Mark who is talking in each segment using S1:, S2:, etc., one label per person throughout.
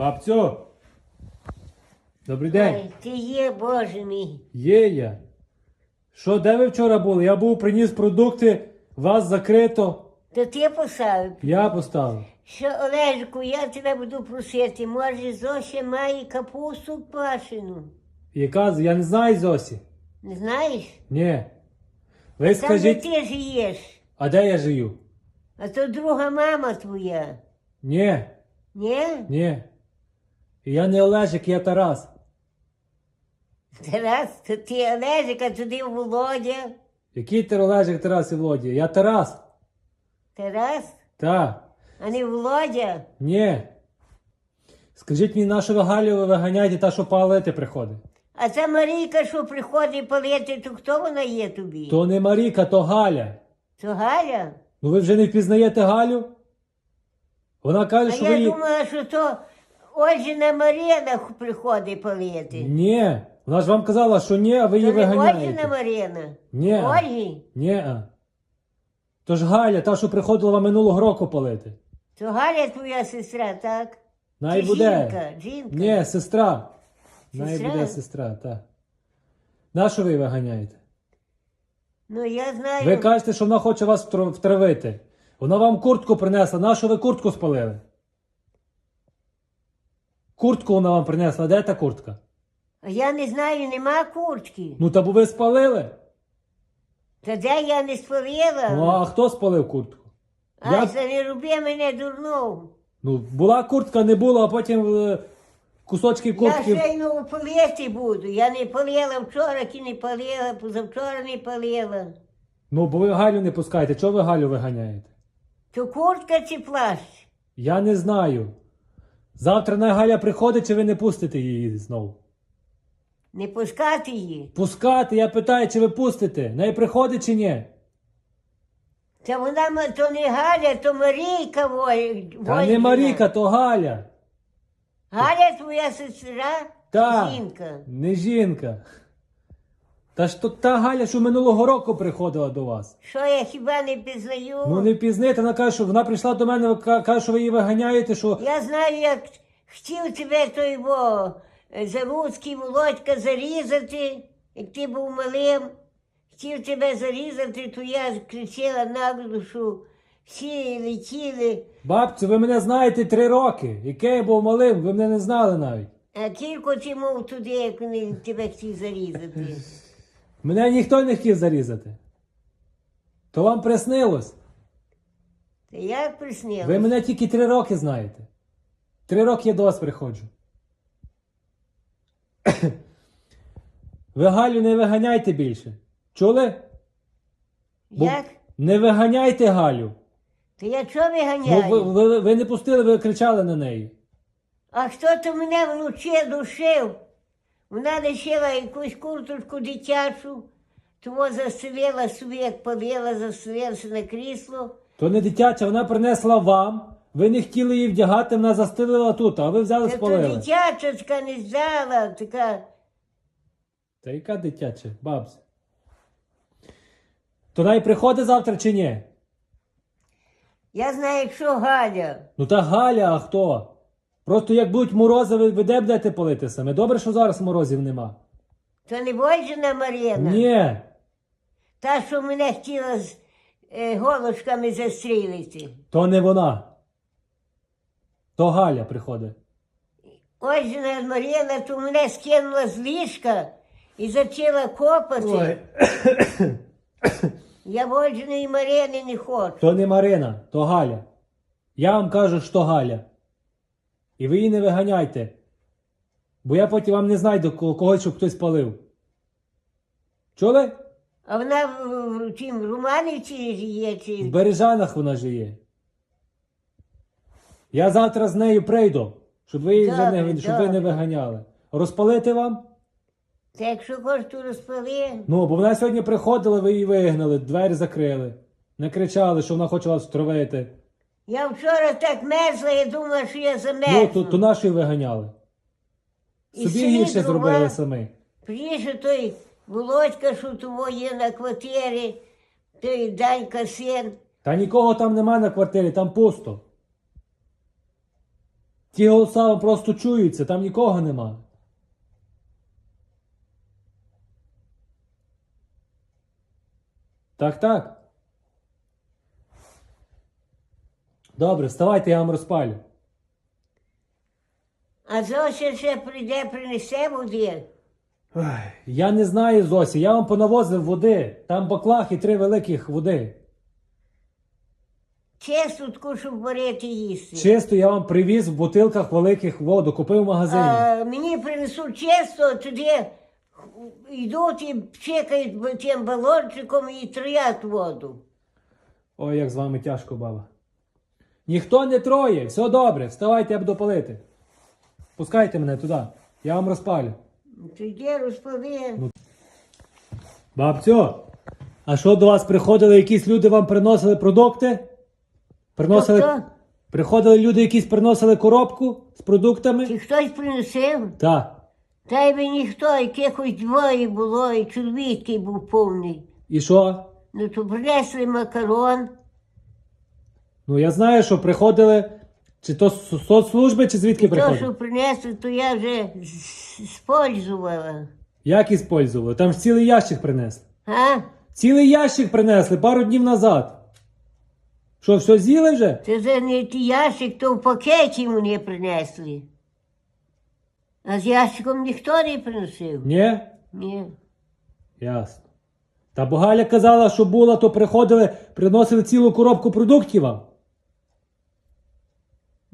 S1: Бабцю! Добрий день.
S2: Ой, ти є, Боже мій.
S1: Є я. Що, де ви вчора були? Я був приніс продукти, вас закрито.
S2: То ти поставив.
S1: Я поставив.
S2: Що, Олежику, я тебе буду просити, може, Зося має капусту квашену?
S1: Яка? Я не знаю Зосі.
S2: Не знаєш?
S1: Ні. Ви
S2: Там, де
S1: скажіть,
S2: ти живеш,
S1: а де я жию?
S2: а то друга мама твоя.
S1: Ні,
S2: Ні?
S1: ні. Я не Олежик, я Тарас.
S2: Тарас, то ти Олежик, а туди Володя.
S1: Який ти Олежик, Тарас і Володя? Я Тарас.
S2: Тарас,
S1: Та.
S2: а не Володя.
S1: Ні. Скажіть мені, нашу ви Галю ви виганяєте та, що палити приходить.
S2: А ця Марійка, що приходить палити, то хто вона є тобі?
S1: То не Маріка, то Галя.
S2: То Галя?
S1: Ну ви вже не впізнаєте Галю? Вона
S2: А
S1: каже, що ви
S2: я
S1: її...
S2: думала, що то Ольжина Марина х- приходить палити.
S1: Ні. Вона ж вам казала, що ні, а ви її
S2: не Ольжина
S1: виганяєте.
S2: Марина?
S1: Ні.
S2: Ольги?
S1: Ні. То ж Галя, та, що приходила вам минулого року палити.
S2: То Галя твоя сестра, так?
S1: Най
S2: Чи
S1: буде.
S2: Жінка, жінка.
S1: Ні, сестра. Най
S2: Сестра?
S1: буде сестра, так. Нащо ви її виганяєте?
S2: Ну я знаю.
S1: Ви кажете, що вона хоче вас втр- втравити. Вона вам куртку принесла. Нащо ви куртку спалили? Куртку вона вам принесла. Де та куртка?
S2: А я не знаю, нема куртки.
S1: Ну та бо ви спалили.
S2: Та де я не спалила?
S1: Ну а хто спалив куртку?
S2: Ай,
S1: я-
S2: це не роби мене дурну.
S1: Ну, була куртка, не було, а потім е, кусочки
S2: Я
S1: куртки.
S2: ще й ну палити буду. Я не палила вчора, ті не палила, позавчора не палила.
S1: Ну, бо ви Галю не пускаєте. Чого ви Галю виганяєте?
S2: То куртка чи плащ?
S1: Я не знаю. Завтра на Галя приходить, чи ви не пустите її знову?
S2: Не пускати її.
S1: Пускати, я питаю, чи ви пустите? Неї приходить чи ні?
S2: Та вона м- то не Галя, то Марійка Воль-
S1: Та не. Маріка, то Галя.
S2: Галя твоя сестра?
S1: Так.
S2: Жінка.
S1: не жінка. Та ж то та Галя, що минулого року приходила до вас.
S2: Що я хіба не пізнаю?
S1: Ну не впізнайте, вона каже, що вона прийшла до мене, ка- каже, що ви її виганяєте, що.
S2: Я знаю, як хотів тебе той бо Заруцький Володька зарізати, як ти був малим. Хотів тебе зарізати, то я кричала нагло, що всі летіли,
S1: Бабцю, ви мене знаєте три роки. Яке я був малим, ви мене не знали навіть.
S2: а тільки ти мов туди, як вони тебе хотів зарізати.
S1: Мене ніхто не хотів зарізати. То вам приснилось.
S2: Та як приснилось?
S1: Ви мене тільки три роки знаєте. Три роки я до вас приходжу. Ви Галю не виганяйте більше. Чули? Бо-
S2: Як?
S1: Не виганяйте Галю.
S2: То я чого виганяю?
S1: ви, ви, ви не пустили, ви кричали на неї.
S2: А хто то мене вночі душив? Вона лишила якусь курточку дитячу, того заселила собі, як палила, заселилася на крісло.
S1: То не дитяча, вона принесла вам. Ви не хотіли її вдягати, вона застелила тут, а ви взяли
S2: Це то
S1: спалили.
S2: дитяча така не взяла, така.
S1: Та яка дитяча, бабця? То най приходить завтра чи ні?
S2: Я знаю, якщо Галя.
S1: Ну та Галя, а хто? Просто як будуть морози, ви, ви де будете палити саме? Добре, що зараз морозів нема.
S2: То не Войжина Мар'яна,
S1: Ні.
S2: та, що мене хотіла з е, голочками застрілити.
S1: То не вона. То Галя приходить.
S2: Ольжина Мар'яна, то мене скинула з ліжка і почала копати. Я Ольжиної Мар'яни не хочу.
S1: То не Марина, то Галя. Я вам кажу, що Галя. І ви її не виганяйте. Бо я потім вам не знайду ко- когось, щоб хтось палив. Чули?
S2: А вона в, в, в чим, в Романівці є
S1: В
S2: чи.
S1: Бережанах вона живе. Я завтра з нею прийду, щоб ви, її вже
S2: Добре,
S1: не, щоб ви не
S2: добре.
S1: виганяли. Розпалити вам?
S2: Та якщо то розпали.
S1: Ну, бо вона сьогодні приходила, ви її вигнали, двері закрили. Не кричали, що вона хоче вас втравити.
S2: Я вчора так мерзла, я думала, що я
S1: Ну,
S2: замерзну.
S1: то, то наші виганяли.
S2: І
S1: Собі
S2: селі
S1: гірше зробили самі.
S2: Приїжджа той Володька, що того є на квартирі, той Данька син.
S1: Та нікого там нема на квартирі, там пусто. Ті голоса просто чуються, там нікого нема. Так, так. Добре, вставайте, я вам розпалю.
S2: А Зося ще прийде, принесе води.
S1: Ой, я не знаю, Зосі, я вам понавозив води. Там баклах і три великих води.
S2: Чистотку, щоб варити їсти.
S1: Чисто я вам привіз в бутилках великих воду, купив в магазині.
S2: А, мені принесуть чисто, тоді йдуть і чекають тим балончиком і троять воду.
S1: Ой, як з вами тяжко, баба. Ніхто не троє, все добре, вставайте, я буду палити. Пускайте мене туди, я вам розпалю.
S2: Тоді розпові.
S1: Бабцю, а що до вас приходили якісь люди, вам приносили продукти? Приносили...
S2: Хто?
S1: Приходили люди, якісь приносили коробку з продуктами?
S2: Чи хтось приносив?
S1: Так.
S2: Та й би ніхто, якихось двоє було, і чоловік був повний.
S1: І що?
S2: Ну то принесли макарон.
S1: Ну я знаю, що приходили. Чи то з соцслужби, чи звідки
S2: І то,
S1: приходили?
S2: що принесли, то я вже з- спользувала.
S1: Як іспользували? Там ж цілий ящик принесли.
S2: А?
S1: Цілий ящик принесли пару днів назад. Що, все з'їли вже?
S2: Це за не ті ящик, то в пакеті мені принесли. А з ящиком ніхто не приносив.
S1: Ні?
S2: Ні.
S1: Ясно. Та бо Галя казала, що була, то приходили, приносили цілу коробку продуктів вам.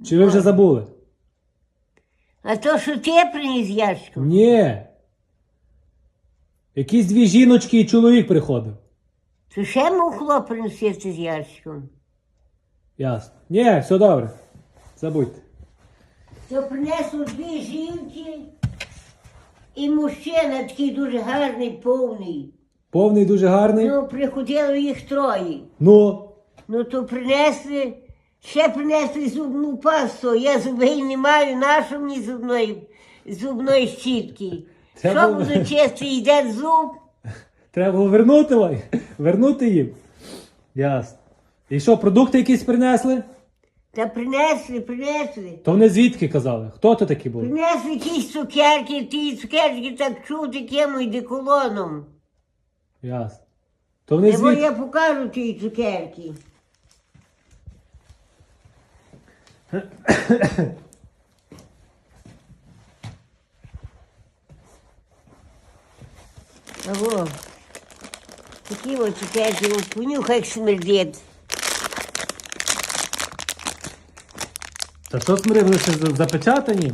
S1: Чи ви вже забули?
S2: А то, що ти приніс ящиком?
S1: Ні. Якісь дві жіночки і чоловік приходив.
S2: То ще мухло приносити з ящиком.
S1: Ясно. Ні, все добре. Забудьте.
S2: То принесли дві жінки і мужчина такий дуже гарний, повний.
S1: Повний дуже гарний.
S2: Ну, приходило їх троє.
S1: Ну,
S2: Ну то принесли, ще принесли зубну пасту. Я зубей не маю, нашу мені зубної, зубної щітки.
S1: Це
S2: Що
S1: було-
S2: буду чисти, йде зуб.
S1: треба було вернути, вам- вернути їм. Ясно. І що, продукти якісь принесли?
S2: Та принесли, принесли.
S1: То вони звідки казали? Хто то такі були?
S2: Принесли якісь цукерки, ті цукерки так чути кимось деколоном.
S1: Ясно. То вони
S2: Бо
S1: звідки?
S2: я покажу ті цукерки. Аго. Такі от цукерки, от понюхай, як смердить.
S1: Та що смирив лише за- запечатані?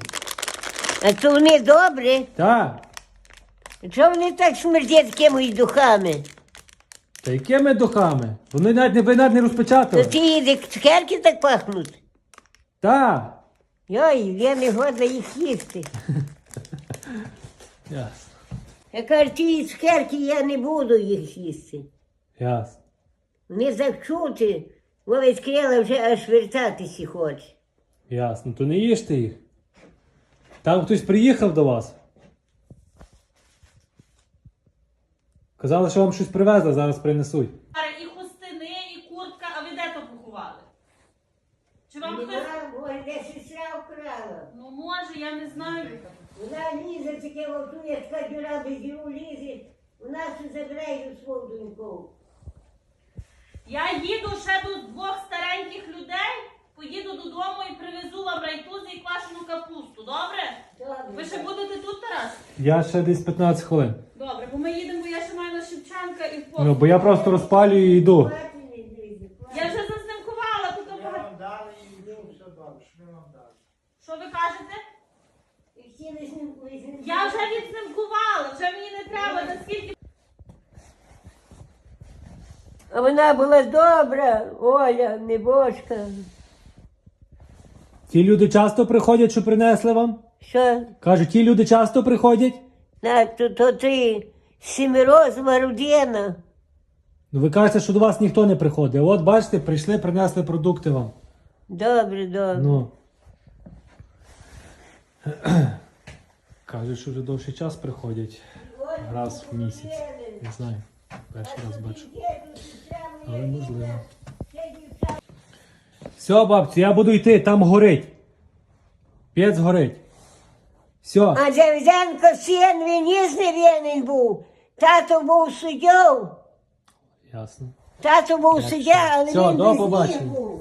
S2: А то вони добрі.
S1: Так.
S2: Чого вони так смердять такими духами?
S1: Та якими духами? Вони навіть не ви навіть не
S2: То
S1: розпечатали.
S2: ті цукерки так пахнуть.
S1: Так.
S2: Йой, я не годна їх їсти.
S1: Ясно.
S2: Я кажу, ті цукерки я не буду їх їсти.
S1: Ясно.
S2: Вони закчути, бо відкрила вже аж вертатися хоче.
S1: Ясно. То не їжте їх. Там хтось приїхав до вас. Казали, що вам щось привезли, зараз принесуть.
S3: І хустини, і куртка, а ви де то поховали? Чи вам хтось...
S2: Де сестра вкрала.
S3: Ну може, я не знаю.
S2: Вона лізе таке вовтує, така дюра без діру лізе. Вона ще забирає свою доньку.
S3: Я їду ще до двох стареньких людей, поїду додому і привезу вам райтузи і квашену капусту, добре? Ви ще будете тут, Тарас?
S1: Я ще десь 15 хвилин.
S3: Добре, бо ми їдемо, бо я ще маю на Шевченка і в
S1: Ну, бо я просто розпалюю і йду.
S3: Я вже зазнимкувала, тут
S4: Я
S3: багато.
S4: вам дали і йду все добре. Що ми вам дали?
S3: Що ви кажете? Я вже відзнимкувала, вже мені не треба, наскільки
S2: А вона була добра, Оля, небожка.
S1: Ті люди часто приходять, що принесли вам?
S2: Що?
S1: Кажуть, ті люди часто приходять.
S2: На, то, то ти семирозова родина.
S1: Ну ви кажете, що до вас ніхто не приходить. От бачите, прийшли, принесли продукти вам.
S2: Добре, добре.
S1: Ну. Кажуть, що вже довший час приходять. Раз в місяць. Не знаю. Перший раз бачу. Але можливо. Все, бабці, я буду йти, там горить. Пець горить. Все.
S2: А Дзевзенко син, він не винен був. Тато був суддєю.
S1: Ясно.
S2: Тато був суддя, але
S1: Всьо,
S2: він
S1: до
S2: без
S1: побачення.
S2: був.